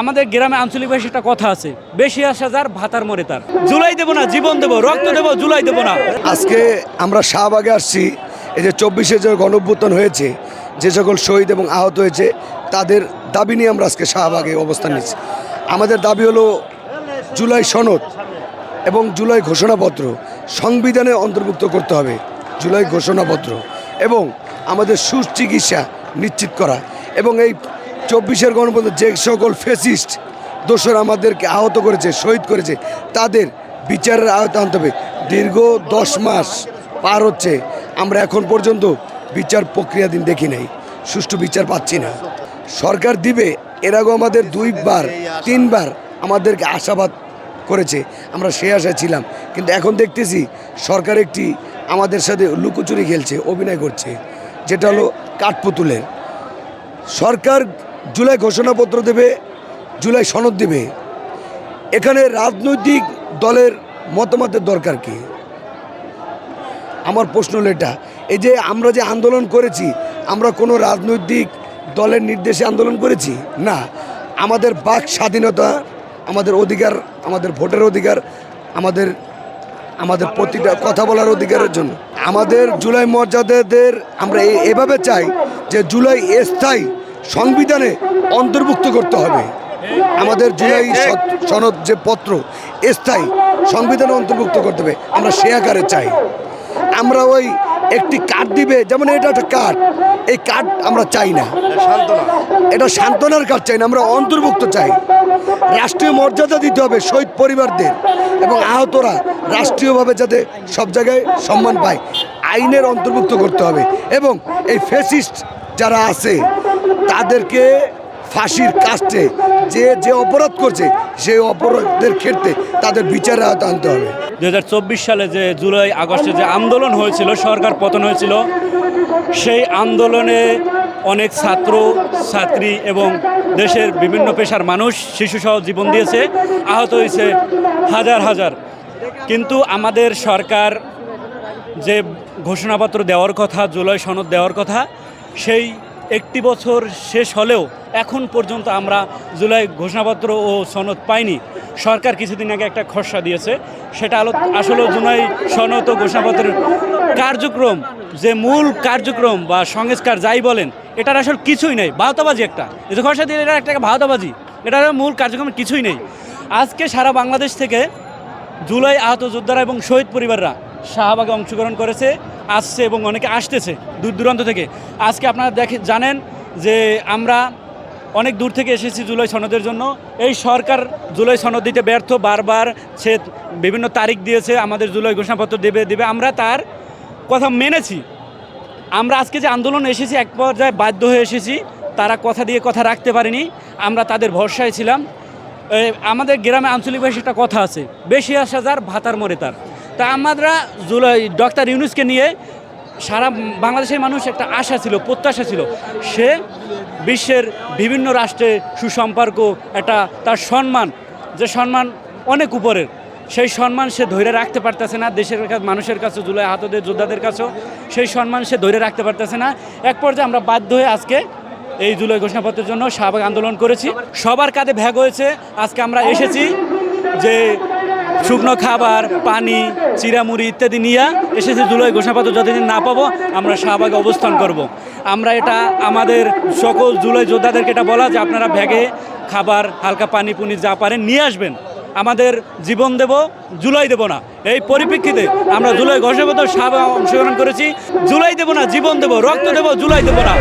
আমাদের গ্রামে আঞ্চলিক ভাষায় একটা কথা আছে, বেশি আসা যার, ভাতার মরে তার। জুলাই দেবো না, জীবন দেবো, রক্ত দেবো, জুলাই দেবো না। আজকে আমরা শাহবাগে আসছি, এই যে চব্বিশে যে গণভ্যুত্থান হয়েছে, যে সকল শহীদ এবং আহত হয়েছে, তাদের দাবি নিয়ে আমরা আজকে শাহবাগে অবস্থান নিচ্ছি। আমাদের দাবি হলো জুলাই সনদ এবং জুলাই ঘোষণাপত্র সংবিধানে অন্তর্ভুক্ত করতে হবে, জুলাই ঘোষণাপত্র এবং আমাদের সুচিকিৎসা নিশ্চিত করা এবং এই চব্বিশের গণপন্থ যে সকল ফেসিস্ট দোসর আমাদেরকে আহত করেছে, শহীদ করেছে, তাদের বিচারের আওতা আনতে হবে। দীর্ঘ দশ মাস পার হচ্ছে। আমরা এখন পর্যন্ত বিচার প্রক্রিয়াধীন দেখি নাই। সুষ্ঠু বিচার পাচ্ছি না। সরকার দিবে, এর আগেও আমাদের দুইবার, তিনবার আমাদেরকে আশাবাদ করেছে। আমরা সে আশায় ছিলাম। কিন্তু এখন দেখতেছি, সরকার একটি আমাদের সাথে লুকোচুরি খেলছে, অভিনয় করছে, যেটা হলো কাঠপুতুলের। সরকার জুলাই ঘোষণাপত্র দেবে, জুলাই সনদ দেবে। এখানে রাজনৈতিক দলের মতামতের দরকার কি? আমার প্রশ্ন হলো এটা, এই যে আমরা যে আন্দোলন করেছি, আমরা কোনো রাজনৈতিক দলের নির্দেশে আন্দোলন করেছি? না। আমাদের বাক স্বাধীনতা, আমাদের অধিকার, আমাদের ভোটের অধিকার, আমাদের আমাদের প্রতিটা কথা বলার অধিকারের জন্য। আমাদের জুলাই মর্যাদাদের আমরা এভাবে চাই যে জুলাই স্থায়ী সংবিধানে অন্তর্ভুক্ত করতে হবে। আমাদের জুলাই সনদ যে পত্র স্থায়ী সংবিধানে অন্তর্ভুক্ত করতে হবে। আমরা সে আকারে চাই। আমরা ওই একটি কার্ড দিবে যেমন এটা একটা কার্ড এই কার্ড আমরা চাই না। এটা সান্ত্বনার কার্ড চাই না আমরা অন্তর্ভুক্ত চাই। রাষ্ট্রীয় মর্যাদা দিতে হবে শহীদ পরিবারদের এবং আহতরা রাষ্ট্রীয়ভাবে যাতে সব জায়গায় সম্মান পায়। আইনের অন্তর্ভুক্ত করতে হবে এবং এই ফেসিস্ট যারা আছে তাদেরকে ফাঁসির কাস্টে যে যে অপরাধ করছে, সেই অপরাধের ক্ষেত্রে তাদের বিচারে আনতে হবে। দু হাজার চব্বিশ সালে যে জুলাই আগস্টে যে আন্দোলন হয়েছিল, সরকার পতন হয়েছিল, সেই আন্দোলনে অনেক ছাত্র, ছাত্রী এবং দেশের বিভিন্ন পেশার মানুষ শিশুসহ জীবন দিয়েছে, আহত হয়েছে হাজার হাজার। কিন্তু আমাদের সরকার যে ঘোষণাপত্র দেওয়ার কথা, জুলাই সনদ দেওয়ার কথা, সেই একটি বছর শেষ হলেও এখন পর্যন্ত আমরা জুলাই ঘোষণাপত্র ও সনদ পাইনি। সরকার কিছুদিন আগে একটা খসড়া দিয়েছে। সেটা আলো আসলে জুলাই সনদ ও ঘোষণাপত্রের কার্যক্রম, যে মূল কার্যক্রম বা সংস্কার যাই বলেন, এটার আসলে কিছুই নেই। ভাওতাবাজি একটা। যে খসড়া দিয়ে এটা একটা ভাওতাবাজি। এটার মূল কার্যক্রম কিছুই নেই। আজকে সারা বাংলাদেশ থেকে জুলাই আহত যোদ্ধারা এবং শহীদ পরিবাররা শাহবাগে অংশগ্রহণ করেছে। আসছে এবং অনেকে আসতেছে দূর দূরান্ত থেকে। আজকে আপনারা দেখে জানেন যে আমরা অনেক দূর থেকে এসেছি জুলাই সনদের জন্য। এই সরকার জুলাই সনদ দিতে ব্যর্থ, বারবার সে বিভিন্ন তারিখ দিয়েছে, আমাদের জুলাই ঘোষণাপত্র দেবে দেবে। আমরা তার কথা মেনেছি। আমরা আজকে যে আন্দোলন এসেছি, এক পর্যায়ে বাধ্য হয়ে এসেছি। তারা কথা দিয়ে কথা রাখতে পারেনি। আমরা তাদের ভরসায় ছিলাম। আমাদের গ্রামে আঞ্চলিক ভাষায় একটা কথা আছে, বেশি আসা যার ভাতার মরে তার। তা আমরা জুলাই, ডক্টর ইউনুসকে নিয়ে সারা বাংলাদেশের মানুষ একটা আশা ছিল, প্রত্যাশা ছিল। সে বিশ্বের বিভিন্ন রাষ্ট্রে সুসম্পর্ক, একটা তার সম্মান, যে সম্মান অনেক উপরের, সেই সম্মান সে ধরে রাখতে পারতেছে না, দেশের মানুষের কাছে, জুলাই আহতদের যোদ্ধাদের কাছেও সেই সম্মান সে ধরে রাখতে পারতেছে না। এক পর্যায়ে আমরা বাধ্য হয়ে আজকে এই জুলাই ঘোষণাপত্রের জন্য শাহবাগ আন্দোলন করেছি। সবার কাঁধে ভ্যাগ হয়েছে, আজকে আমরা এসেছি যে শুকনো খাবার, পানি চিরামুড়ি ইত্যাদি নিয়ে এসেছে জুলাই ঘোষণাপত্র যতদিন না পাবো, আমরা শাহবাগে অবস্থান করব। আমরা এটা আমাদের সকল জুলাই যোদ্ধাদেরকে এটা বলা যে আপনারা ব্যাগে খাবার, হালকা পানি পুনি যা পারেন নিয়ে আসবেন। আমাদের জীবন দেব, জুলাই দেব না। এই পরিপ্রেক্ষিতে আমরা জুলাই ঘোষণাপত্র শাহবাগ অংশগ্রহণ করেছি। জুলাই দেব না, জীবন দেব, রক্ত দেব, জুলাই দেব না।